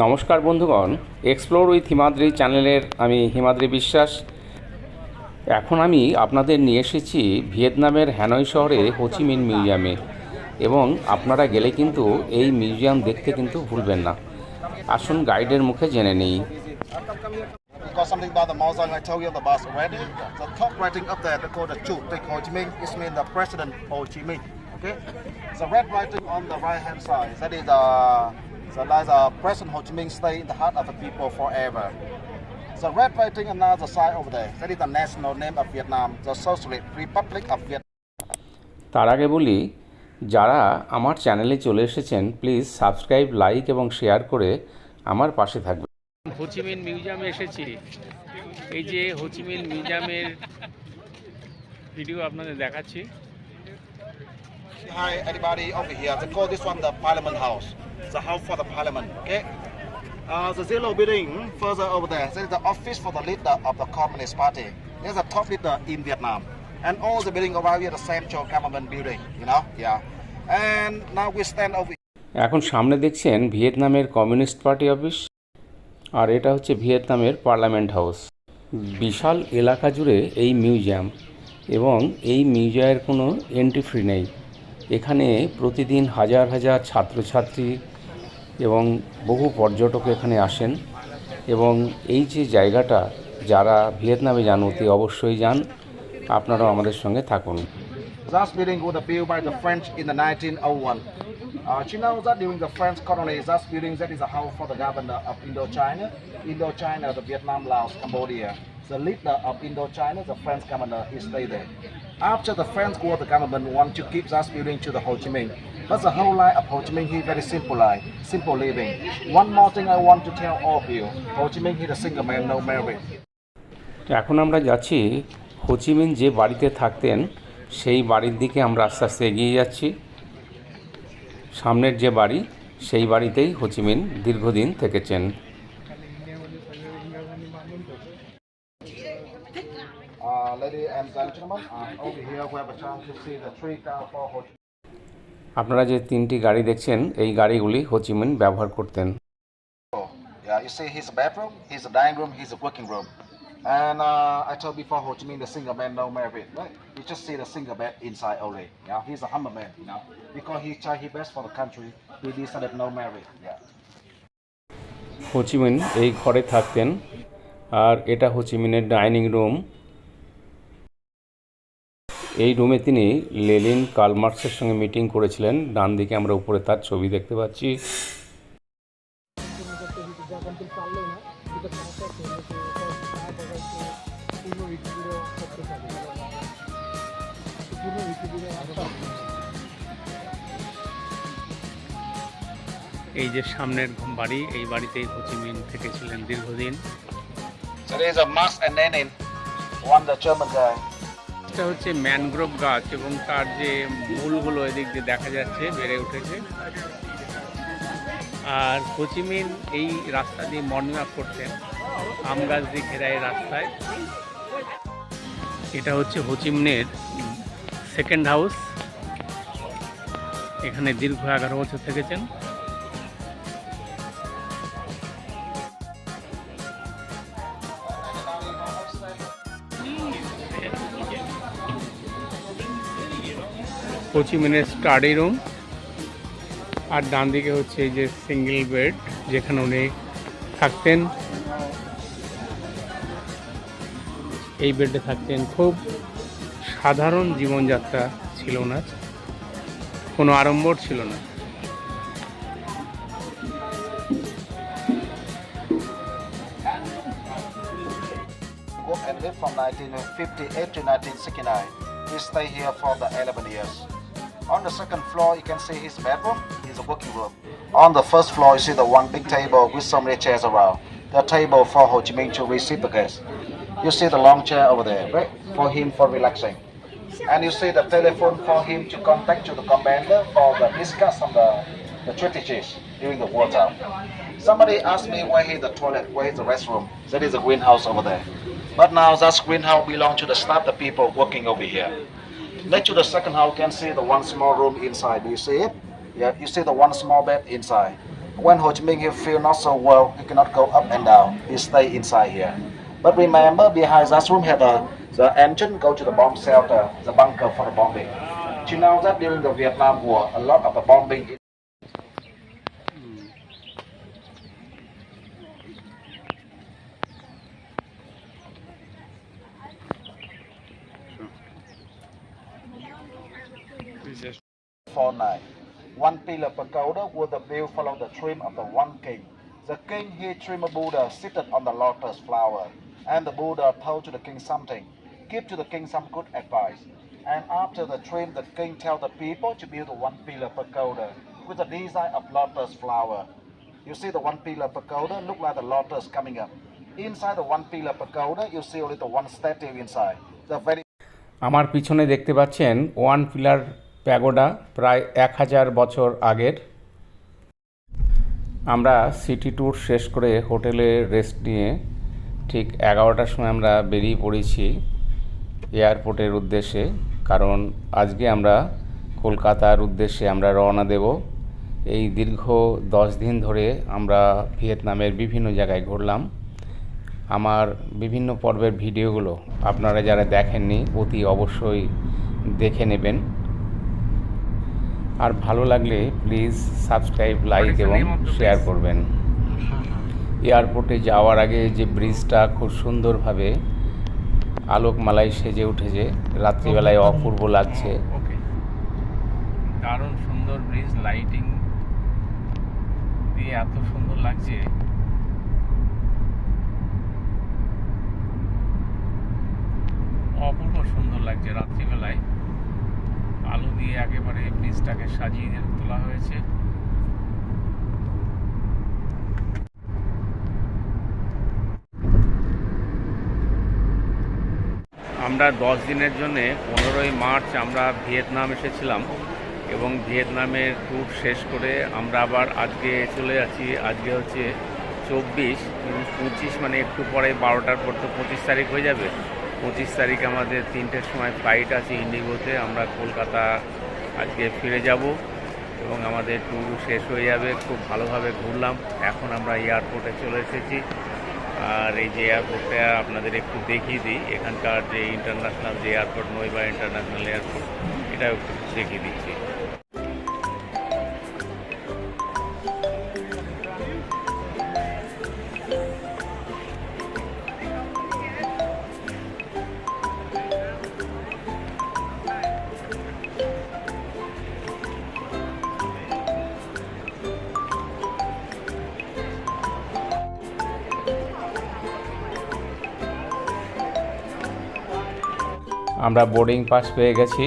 নমস্কার বন্ধুগণ explore with Himadri চ্যানেলের আমি হিমাদ্রি বিশ্বাস এখন আমি আপনাদের নিয়ে এসেছি ভিয়েতনামের হ্যানয় শহরে হোচিমিন মিউজিয়ামে এবং আপনারা গেলে কিন্তু এই মিউজিয়াম দেখতে কিন্তু ভুলবেন না আসুন গাইডের মুখে জেনে নেই Got something about the mausoleum I told you about already. The top writing up there, they call the Chủ tịch Ho Chi Minh. It means the President Ho Chi Minh. Okay. The red writing on the right hand side. That is the the like the President Ho Chi Minh stay in the heart of the people forever. The red writing on the other side over there. That is the national name of Vietnam, the Socialist Republic of Vietnam. তার আগে বলি যারা আমার চ্যানেলে চলে এসেছেন please subscribe like এবং share করে আমার পাশে থাকবেন হোচিমিন মিউজিয়ামে এসেছি এই যে হোচিমিন মিউজিয়ামের ভিডিও আপনাদের দেখাচ্ছি Hi, everybody over here. They call this one the Parliament House. The house for the Parliament. Okay. Uh, the zero building further over there. This is the office for the leader of the Communist Party. There's a top leader in Vietnam, and all the building around here the central government building. You know, yeah. And now we stand over এখন সামনে দেখছেন ভিয়েতনামের communist party office আর এটা হচ্ছে ভিয়েতনামের parliament house বিশাল এলাকা জুড়ে এই মিউজিয়াম এবং এই মিউজিয়ামের কোনো এন্ট্রি ফ্রি নেই এখানে প্রতিদিন হাজার হাজার ছাত্রছাত্রী এবং বহু পর্যটক এখানে আসেন এবং এই যে জায়গাটা যারা ভিয়েতনামে যান অতি অবশ্যই যান আপনারাও আমাদের সঙ্গে থাকুন That building was built by the French in the 1901. Uh, you know that during the French colony, that building that is a house for the governor of Indochina, Indochina, the Vietnam, Laos, Cambodia. The leader of Indochina, the French governor, he stayed there. After the French war, the government want to keep that building to the Ho Chi Minh. But the whole life of Ho Chi Minh, he very simple life, simple living. One more thing I want to tell all of you. Ho Chi Minh, he the single man, no marriage. এখন আমরা যাচ্ছি Ho Chi Minh যে বাড়িতে থাকতেন সেই বাড়ির দিকে আমরা আস্তে আস্তে এগিয়ে যাচ্ছি সামনের যে বাড়ি সেই বাড়িতেই হোচিমিন দীর্ঘদিন থেকেছেন Uh, ladies and gentlemen, uh, over here we have a chance to see the three car for Ho Chi আপনারা যে তিনটি গাড়ি দেখছেন এই গাড়িগুলি হোচিমিন ব্যবহার করতেন Yeah, you see his bedroom, his dining room, his working room. And uh, I told before Ho Chi Minh, the single man no married, right? You just see the single bed inside only. Yeah, he's a humble man, you know. Because he tried his best for the country, he decided no married. Yeah. Ho Chi Minh এই ঘরে থাকতেন আর এটা হোচিমিনের dining room এই রুমে তিনি লেলিন কালমার্কসের সঙ্গে meeting করেছিলেন। ডান দিকে আমরা উপরে তার ছবি দেখতে পাচ্ছি। এই যে সামনের বাড়ি এই বাড়িতেই হোচিমিন থেকেছিলেন দীর্ঘদিন। So there's a Max and Lenin, one the German guy. এটা হচ্ছে ম্যানগ্রোভ গাছ এবং তার যে মূলগুলো এদিক দিয়ে দেখা যাচ্ছে, বেড়ে উঠেছে। আর হোচিমিন এই রাস্তা দিয়ে মর্নিং ওয়াক করতেন, আম গাছ দিয়ে ঘেরা এই রাস্তায়। এটা হচ্ছে হোচিমিনের সেকেন্ড হাউস এখানে দীর্ঘ এগারো বছর থেকেছেন। হোচিমিনের স্টাডি রুম আর ডান দিকে হচ্ছে এই যে সিঙ্গেল বেড, যেখানে উনি থাকতেন এই বেডে থাকতেন খুব সাধারণ জীবনযাত্রা ছিল না কোনো আড়ম্বর ছিল না and lived from 1958 to 1969. He stayed here for the 11 years. On the second floor, you can see his bedroom, his working room. On the first floor, you see the one big table with so many chairs around. The table for Ho Chi Minh to receive the guests. You see the long chair over there, right? For him for relaxing. And you see the telephone for him to contact to the commander for the discuss on the, the strategies during the wartime. Somebody asked me where is the toilet, where is the restroom. That is the greenhouse over there. But now that greenhouse belongs to the staff, the people working over here. Next to the second house, you can see the one small room inside. Do you see it? Yeah, you see the one small bed inside. When Ho Chi Minh he feel not so well, he cannot go up and down. He stay inside here. But remember, behind that room have the, the engine go to the bomb shelter, the bunker for the bombing. You know that during the Vietnam War, a lot of the bombing four nine. One pillar pagoda with the view follow the trim of the one king. The king he trim a Buddha seated on the lotus flower, and the Buddha told to the king something. Give to the king some good advice. And after the trim, the king tell the people to build a one pillar pagoda with the design of lotus flower. You see the one pillar pagoda look like the lotus coming up. Inside the one pillar pagoda, you see only the one statue inside. The very আমার পিছনে দেখতে পাচ্ছেন one pillar pagoda প্রায় এক হাজার বছর আগের। আমরা সিটি ট্যুর শেষ করে হোটেলে রেস্ট নিয়ে ঠিক এগারোটার সময় আমরা বেরিয়ে পড়েছি এয়ারপোর্টের উদ্দেশ্যে, কারণ আজকে আমরা কলকাতার উদ্দেশ্যে আমরা রওনা দেব। এই দীর্ঘ দশ দিন ধরে আমরা ভিয়েতনামের বিভিন্ন জায়গায় ঘুরলাম। আমার বিভিন্ন পর্বের ভিডিওগুলো আপনারা যারা দেখেননি, অতি অবশ্যই দেখে নেবেন। আর ভালো লাগলে প্লিজ সাবস্ক্রাইব লাইক এবং শেয়ার করবেন। এয়ারপোর্টে যাওয়ার আগে যে ব্রিজটা খুব সুন্দরভাবে আলোকমালায় সেজে উঠেছে রাত্রিবেলায় অপূর্ব লাগছে। ওকে দারুণ সুন্দর ব্রিজ লাইটিং দিয়ে এত সুন্দর লাগছে। অপূর্ব সুন্দর লাগছে রাত্রিবেলায়। আলো দিয়ে একেবারে ব্রিজটাকে সাজিয়ে তোলা হয়েছে। আমরা দশ দিনের জন্যে পনেরোই মার্চ আমরা ভিয়েতনাম এসেছিলাম এবং ভিয়েতনামের ট্যুর শেষ করে আমরা আবার আজকে চলে যাচ্ছি। আজকে হচ্ছে চব্বিশ, পঁচিশ মানে একটু পরে বারোটার পর তো পঁচিশ তারিখ হয়ে যাবে। পঁচিশ তারিখ আমাদের তিনটের সময় ফ্লাইট আছে ইন্ডিগোতে। আমরা কলকাতা আজকে ফিরে যাব এবং আমাদের ট্যুর শেষ হয়ে যাবে। খুব ভালোভাবে ঘুরলাম। এখন আমরা এয়ারপোর্টে চলে এসেছি। আর এই যে এয়ারপোর্টটা আপনাদের একটু দেখিয়ে দিই। এখানকার যে ইন্টারন্যাশনাল যে এয়ারপোর্ট নইবা ইন্টারন্যাশনাল এয়ারপোর্ট এটাও একটু দেখিয়ে দিচ্ছি। আমরা বোর্ডিং পাস পেয়ে গেছি।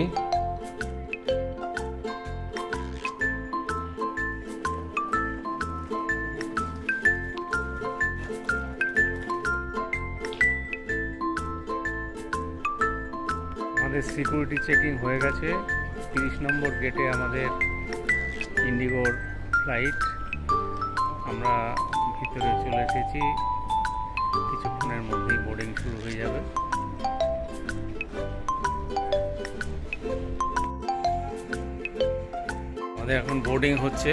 আমাদের সিকিউরিটি চেকিং হয়ে গেছে। তিরিশ নম্বর গেটে আমাদের ইন্ডিগোর ফ্লাইট আমরা ভিতরে চলে এসেছি। কিছুক্ষণের মধ্যেই বোর্ডিং শুরু হয়ে যাবে। আমাদের এখন বোর্ডিং হচ্ছে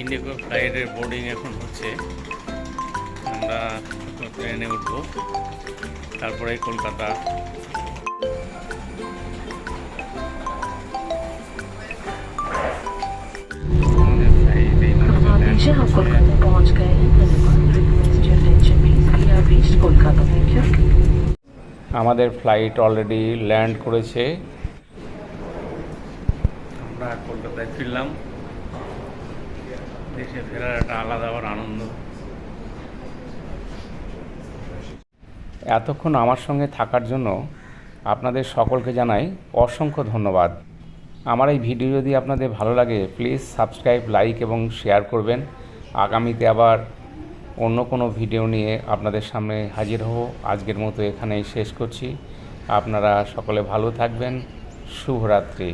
ইন্ডিগো ফ্লাইটের বোর্ডিং এখন হচ্ছে আমরা ট্রেনে উঠবো তারপরে কলকাতা আমাদের flight এই মুহূর্তে हम land नीचे हम করছে। कोलकाता पहुंच गए हैं धन्यवाद request your attention please we have reached Kolkata thank you আমাদের ফ্লাইট অলরেডি ল্যান্ড করেছে। আমরা কলকাতায় ফিরলাম। দেশে ফেরার একটা আলাদা আবার আনন্দ। এতক্ষণ আমার সঙ্গে থাকার জন্য আপনাদের সকলকে জানাই অসংখ্য ধন্যবাদ। আমার এই ভিডিও যদি আপনাদের ভালো লাগে প্লিজ সাবস্ক্রাইব লাইক এবং শেয়ার করবেন। আগামীতে আবার অন্য কোনো ভিডিও নিয়ে আপনাদের সামনে হাজির হব। আজকের মতো এখানেই শেষ করছি। আপনারা সকলে ভালো থাকবেন। শুভরাত্রি।